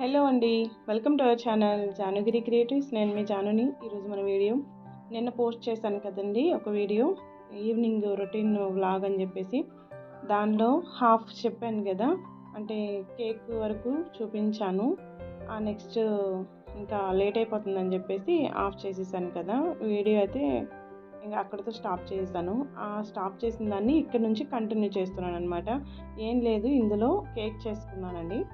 Hello అండి welcome to our channel Janugiri creatives. నేను మీ జానుని. ఈరోజు మన వీడియో. నిన్న పోస్ట్ చేశాను కదండి ఒక వీడియో. ఈవినింగ్ రొటీన్ వ్లాగ్ అని చెప్పేసి. దానిలో హాఫ్ చెప్పాను కదా అంటే కేక్ వరకు చూపించాను. ఆ నెక్స్ట్ ఇంకా లేట్ అయిపోతుందని చెప్పేసి ఆఫ్ చేసేసాను కదా. వీడియో అయితే ఇంకా అక్కడితో స్టాప్ చేసేసాను ఆ స్టాప్ చేసిన దాన్ని ఇక్కడ నుంచి కంటిన్యూ చేస్తున్నాను అనమాట ఏం లేదు ఇందులో కేక్ చేసుకున్నానండి.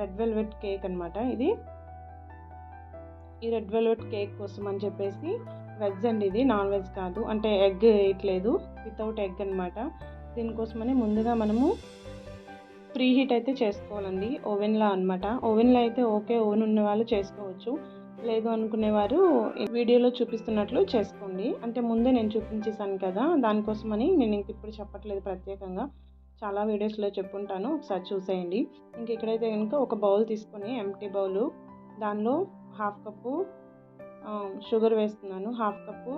రెడ్ వెల్వెట్ కేక్ అనమాట ఇది. ఈ రెడ్ వెల్వెట్ కేక్ కోసం అని చెప్పేసి వెజ్ అండి ఇది నాన్ వెజ్ కాదు. అంటే ఎగ్ వేయట్లేదు వితౌట్ ఎగ్ అనమాట దీనికోసమని ముందుగా మనము ప్రీ హీట్ అయితే చేసుకోవాలండి ఓవెన్లో అనమాట ఓవెన్లో అయితే ఓకే ఓవెన్ ఉన్న వాళ్ళు చేసుకోవచ్చు. లేదు అనుకునేవారు వీడియోలో చూపిస్తున్నట్లు చేసుకోండి. అంటే ముందే నేను చూపించేసాను కదా దానికోసమని నేను ఇంక ఇప్పుడు చెప్పట్లేదు ప్రత్యేకంగా. చాలా వీడియోస్లో చెప్పుంటాను. ఒకసారి చూసేయండి. ఇంక ఇక్కడైతే కనుక ఒక బౌల్ తీసుకొని ఎంటీ బౌల్ దానిలో హాఫ్ కప్పు షుగర్ వేస్తున్నాను హాఫ్ కప్పు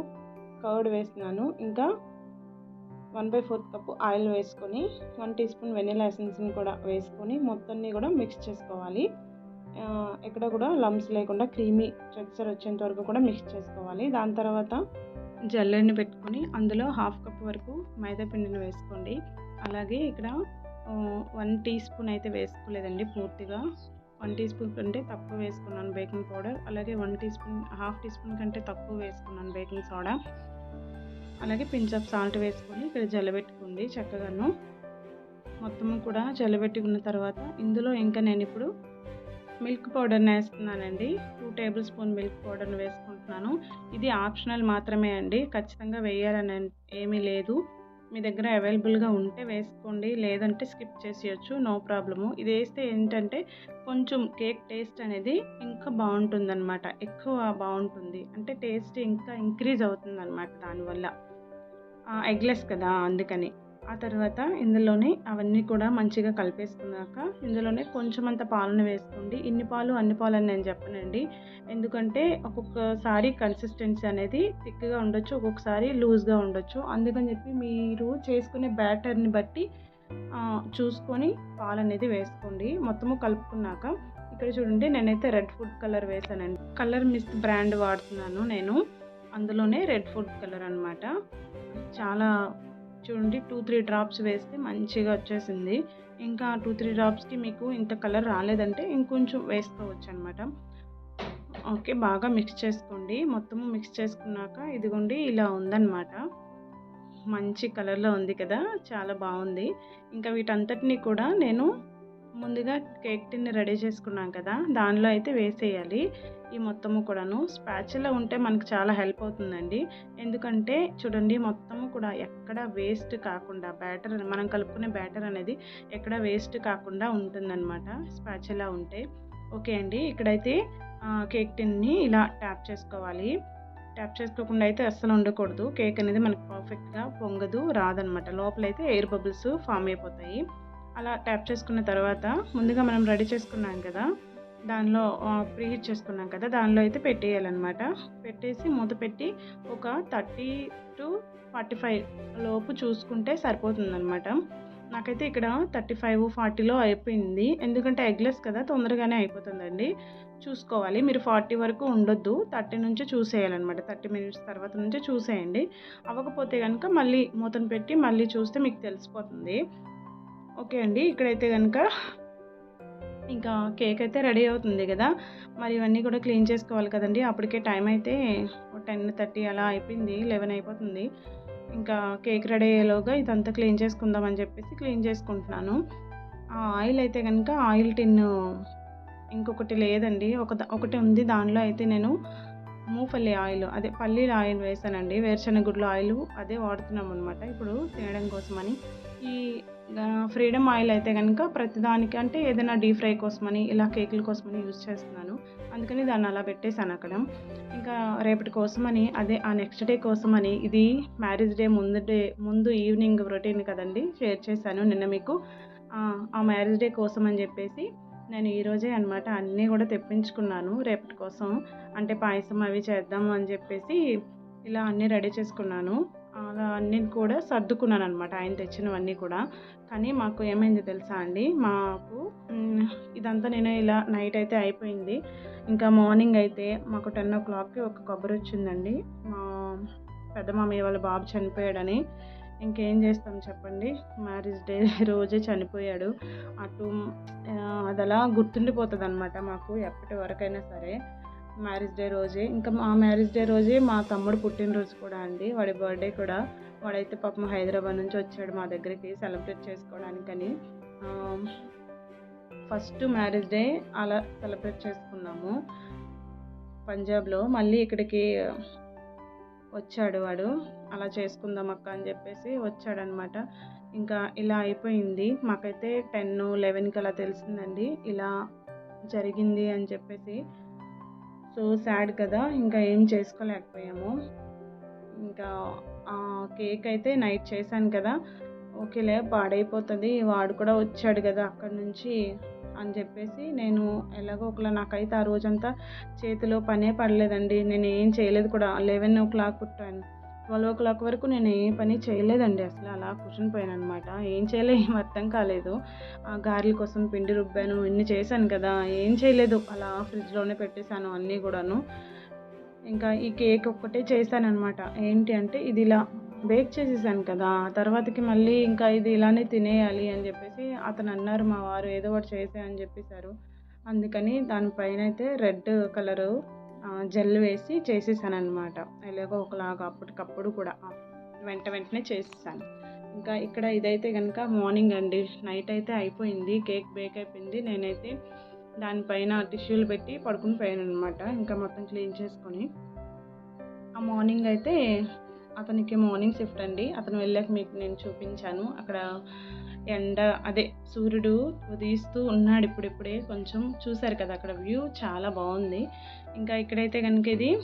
కర్డ్ వేస్తున్నాను. ఇంకా one by fourth cup oil వేసుకొని వన్ టీ స్పూన్ వెనిలా ఎసెన్స్ని కూడా వేసుకొని మొత్తాన్ని కూడా మిక్స్ చేసుకోవాలి. ఎక్కడ కూడా లమ్స్ లేకుండా క్రీమీ టెక్స్చర్ వచ్చేంత వరకు కూడా మిక్స్ చేసుకోవాలి. దాని తర్వాత జల్లెడ్ని పెట్టుకొని అందులో హాఫ్ కప్ వరకు మైదా పిండిని వేసుకోండి. అలాగే ఇక్కడ వన్ టీ స్పూన్ అయితే వేసుకోలేదండి పూర్తిగా. వన్ టీ స్పూన్ కంటే తక్కువ వేసుకున్నాను బేకింగ్ పౌడర్. అలాగే one teaspoon half teaspoon కంటే తక్కువ వేసుకున్నాను బేకింగ్ సోడా. అలాగే పించ్ ఆఫ్ సాల్ట్ వేసుకొని ఇక్కడ జల్లబెట్టుకోండి చక్కగాను. మొత్తం కూడా జల్లబెట్టుకున్న తర్వాత ఇందులో ఇంకా నేను ఇప్పుడు మిల్క్ పౌడర్ని వేస్తున్నానండి. టూ టేబుల్ స్పూన్ మిల్క్ పౌడర్ని వేసుకుంటున్నాను. ఇది ఆప్షనల్ మాత్రమే అండి. ఖచ్చితంగా వేయాలని ఏమీ లేదు. మీ దగ్గర అవైలబుల్గా ఉంటే వేసుకోండి. లేదంటే స్కిప్ చేసేయచ్చు. No problem. ఇది వేస్తే ఏంటంటే కొంచెం కేక్ టేస్ట్ అనేది ఇంకా బాగుంటుందన్నమాట. ఎక్కువ బాగుంటుంది. అంటే టేస్ట్ ఇంకా ఇంక్రీజ్ అవుతుందన్నమాట దానివల్ల. ఎగ్లెస్ కదా అందుకని. ఆ తర్వాత ఇందులోనే అవన్నీ కూడా మంచిగా కలిపేసుకున్నాక ఇందులోనే కొంచెం అంత పాలను వేసుకోండి. ఇన్ని పాలు అన్ని పాలు అని నేను చెప్పనండి. ఎందుకంటే ఒక్కొక్కసారి కన్సిస్టెన్సీ అనేది థిక్గా ఉండొచ్చు ఒక్కొక్కసారి లూజ్గా ఉండొచ్చు. అందుకని చెప్పి మీరు చేసుకునే బ్యాటర్ని బట్టి చూసుకొని పాలు అనేది వేసుకోండి. మొత్తము కలుపుకున్నాక ఇక్కడ చూడండి నేనైతే రెడ్ ఫుడ్ కలర్ వేసానండి. కలర్ మిస్ట్ బ్రాండ్ వాడుతున్నాను నేను. అందులోనే రెడ్ ఫుడ్ కలర్ అనమాట చాలా చూడండి టూ త్రీ డ్రాప్స్ వేస్తే మంచిగా వచ్చేసింది. ఇంకా టూ త్రీ డ్రాప్స్కి మీకు ఇంత కలర్ రాలేదంటే ఇంకొంచెం వేసుకోవచ్చు అనమాట ఓకే బాగా మిక్స్ చేసుకోండి. మొత్తము మిక్స్ చేసుకున్నాక ఇదిగోండి ఇలా ఉందన్నమాట. మంచి కలర్లో ఉంది కదా చాలా బాగుంది. ఇంకా వీటంతటిని కూడా నేను ముందుగా కేక్ టిన్ని రెడీ చేసుకున్నాం కదా దానిలో అయితే వేసేయాలి. ఈ మొత్తము కూడాను స్పాచ్లో ఉంటే మనకు చాలా హెల్ప్ అవుతుందండి. ఎందుకంటే చూడండి మొత్తము కూడా ఎక్కడ వేస్ట్ కాకుండా బ్యాటర్ మనం కలుపుకునే బ్యాటర్ అనేది ఎక్కడ వేస్ట్ కాకుండా ఉంటుందన్నమాట స్పాచ్లా ఉంటే. ఓకే అండి ఇక్కడైతే కేక్ టిన్ని ఇలా ట్యాప్ చేసుకోవాలి. ట్యాప్ చేసుకోకుండా అయితే అస్సలు ఉండకూడదు. కేక్ అనేది మనకు పర్ఫెక్ట్గా పొంగదు రాదనమాట లోపలైతే ఎయిర్ బబుల్స్ ఫామ్ అయిపోతాయి. అలా ట్యాప్ చేసుకున్న తర్వాత ముందుగా మనం రెడీ చేసుకున్నాం కదా దానిలో ప్రీహీట్ చేసుకున్నాం కదా దానిలో అయితే పెట్టేయాలన్నమాట. పెట్టేసి మూత పెట్టి ఒక థర్టీ టు ఫార్టీ ఫైవ్ లోపు చూసుకుంటే సరిపోతుందన్నమాట. నాకైతే ఇక్కడ థర్టీ ఫైవ్ ఫార్టీలో అయిపోయింది. ఎందుకంటే ఎగ్లెస్ కదా తొందరగానే అయిపోతుందండి. చూసుకోవాలి. మీరు ఫార్టీ వరకు ఉండొద్దు. థర్టీ నుంచి చూసేయాలన్నమాట. థర్టీ మినిట్స్ తర్వాత నుంచి చూసేయండి. అవ్వకపోతే కనుక మళ్ళీ మూతను పెట్టి మళ్ళీ చూస్తే మీకు తెలిసిపోతుంది. ఓకే అండి ఇక్కడైతే కనుక ఇంకా కేక్ అయితే రెడీ అవుతుంది కదా. మరి ఇవన్నీ కూడా క్లీన్ చేసుకోవాలి కదండి. అప్పటికే టైం అయితే టెన్ థర్టీ అలా అయిపోయింది లెవెన్ అయిపోతుంది. ఇంకా కేక్ రెడీ అయ్యేలోగా ఇదంతా క్లీన్ చేసుకుందామని చెప్పేసి క్లీన్ చేసుకుంటున్నాను. ఆ ఆయిల్ అయితే కనుక ఆయిల్ టిన్ ఇంకొకటి లేదండి. ఒక ఒకటి ఉంది దానిలో అయితే నేను మూపల్లి ఆయిల్ అదే పల్లీల ఆయిల్ వేసానండి. వేరుశనగుడ్ల ఆయిల్ అదే వాడుతున్నాం అనమాట ఇప్పుడు తినడం కోసమని. ఈ ఫ్రీడమ్ ఆయిల్ అయితే కనుక ప్రతిదానికి అంటే ఏదైనా డీప్ ఫ్రై కోసమని ఇలా కేకుల కోసమని యూజ్ చేస్తున్నాను. అందుకని దాన్ని అలా పెట్టేశాను అక్కడ. ఇంకా రేపటి కోసమని అదే ఆ నెక్స్ట్ డే కోసమని ఇది మ్యారేజ్ డే ముందు డే ముందు ఈవినింగ్ రొటీన్ కదండి షేర్ చేశాను నిన్న మీకు. ఆ మ్యారేజ్ డే కోసం అని చెప్పేసి నేను ఈరోజే అనమాట అన్నీ కూడా తెప్పించుకున్నాను రేపటి కోసం. అంటే పాయసం అవి చేద్దాము అని చెప్పేసి ఇలా అన్నీ రెడీ చేసుకున్నాను. అలా అన్నీ కూడా సర్దుకున్నాను అనమాట ఆయన తెచ్చినవన్నీ కూడా. కానీ మాకు ఏమైంది తెలుసా అండి? మాకు ఇదంతా నేను ఇలా నైట్ అయితే అయిపోయింది. ఇంకా మార్నింగ్ అయితే మాకు టెన్ ఓ క్లాక్కి ఒక కొబ్బరి వచ్చిందండి. మా పెద్ద మామయ్య వాళ్ళ బాబు చనిపోయాడని. ఇంకేం చేస్తాం చెప్పండి? మ్యారేజ్ డే రోజే చనిపోయాడు. అటు అది అలా గుర్తుండిపోతుంది అనమాట మాకు ఎప్పటి వరకైనా సరే. మ్యారేజ్ డే రోజే. ఇంకా మా మ్యారేజ్ డే రోజే మా తమ్ముడు పుట్టినరోజు కూడా అండి. వాడి బర్త్డే కూడా. వాడైతే పాపం హైదరాబాద్ నుంచి వచ్చాడు మా దగ్గరికి సెలబ్రేట్ చేసుకోవడానికని. ఫస్ట్ మ్యారేజ్ డే అలా సెలబ్రేట్ చేసుకున్నాము. పంజాబ్లో మళ్ళీ ఇక్కడికి వచ్చాడు వాడు. అలా చేసుకుందాం అక్క అని చెప్పేసి వచ్చాడనమాట. ఇంకా ఇలా అయిపోయింది. మాకైతే టెన్ లెవెన్కి అలా తెలిసిందండి. ఇలా జరిగింది అని చెప్పేసి సో సాడ్ కదా ఇంకా ఏం చేసుకోలేకపోయాము. ఇంకా కేక్ అయితే నైట్ చేశాను కదా ఓకేలే పాడైపోతుంది వాడు కూడా వచ్చాడు కదా అక్కడి నుంచి అని చెప్పేసి నేను ఎలాగో ఒకలా నాకైతే ఆ రోజంతా చేతిలో పనే పడలేదండి నేను ఏం చేయలేదు కూడా లెవెన్ ఓ క్లాక్ పుట్టాను. ట్వెల్వ్ ఓ క్లాక్ వరకు నేను ఏ పని చేయలేదండి. అసలు అలా కూర్చొని పోయాను అనమాట ఏం చేయలే ఏం అర్థం కాలేదు. ఆ గారెల కోసం పిండి రుబ్బాను ఇన్ని చేశాను కదా ఏం చేయలేదు. అలా ఫ్రిడ్జ్లోనే పెట్టేశాను అన్నీ కూడాను. ఇంకా ఈ కేక్ ఒక్కటే చేశాననమాట ఏంటి అంటే ఇది ఇలా బేక్ చేసేసాను కదా తర్వాతకి మళ్ళీ ఇంకా ఇది ఇలానే తినేయాలి అని చెప్పేసి అతను అన్నారు మా వారు ఏదో ఒకటి చేసే అని చెప్పేశారు. అందుకని దానిపైన అయితే రెడ్ కలరు జెల్ వేసి చేసేసాను అనమాట ఎలాగో ఒకలాగా అప్పటికప్పుడు కూడా. వెంట వెంటనే చేసేసాను. ఇంకా ఇక్కడ ఇదైతే కనుక మార్నింగ్ అండి. నైట్ అయితే అయిపోయింది. కేక్ బేక్ అయిపోయింది. నేనైతే దానిపైన టిష్యూలు పెట్టి పడుకుని పోయాను అనమాట ఇంకా మొత్తం క్లీన్ చేసుకొని. ఆ మార్నింగ్ అయితే అతనికి మార్నింగ్ షిఫ్ట్ అండి. అతను వెళ్ళాక మీకు నేను చూపించాను. అక్కడ ఎండ అదే సూర్యుడు ఉదయిస్తూ ఉన్నాడు ఇప్పుడిప్పుడే. కొంచెం చూశారు కదా అక్కడ వ్యూ చాలా బాగుంది. ఇంకా ఇక్కడైతే కనుక ఇది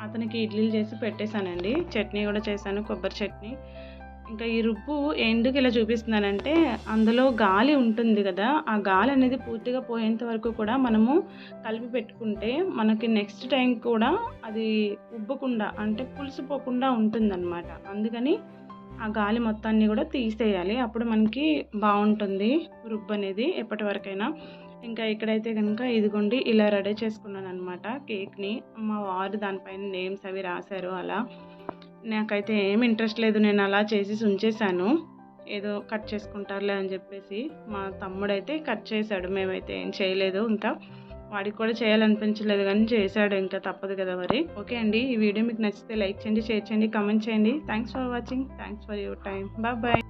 అతనికి ఇడ్లీలు చేసి పెట్టేశానండి. చట్నీ కూడా చేశాను కొబ్బరి చట్నీ. ఇంకా ఈ రుబ్బు ఎందుకు ఇలా చూపిస్తున్నానంటే అందులో గాలి ఉంటుంది కదా ఆ గాలి అనేది పూర్తిగా పోయేంత వరకు కూడా మనము కలిపి పెట్టుకుంటే మనకి నెక్స్ట్ టైం కూడా అది ఉబ్బకుండా అంటే పులిసిపోకుండా ఉంటుందన్నమాట. అందుకని ఆ గాలి మొత్తాన్ని కూడా తీసేయాలి. అప్పుడు మనకి బాగుంటుంది రుబ్బు అనేది ఎప్పటి వరకైనా ఇంకా ఇక్కడైతే కనుక ఇదిగోండి ఇలా రెడీ చేసుకున్నాను అనమాట కేక్ని. మా వారు దానిపైన నేమ్స్ అవి రాశారు అలా. నాకైతే ఏం ఇంట్రెస్ట్ లేదు నేను అలా చేసి ఉంచేశాను ఏదో కట్ చేసుకుంటారులే అని చెప్పేసి మా తమ్ముడైతే కట్ చేశాడు. మేమైతే ఏం చేయలేదు ఇంకా. వాడికి కూడా చేయాలనిపించలేదు కానీ చేశాడు ఇంకా తప్పదు కదా మరి. ఓకే అండి ఈ వీడియో మీకు నచ్చితే లైక్ చేయండి షేర్ చేయండి కమెంట్ చేయండి. Thanks for watching thanks for your time bye bye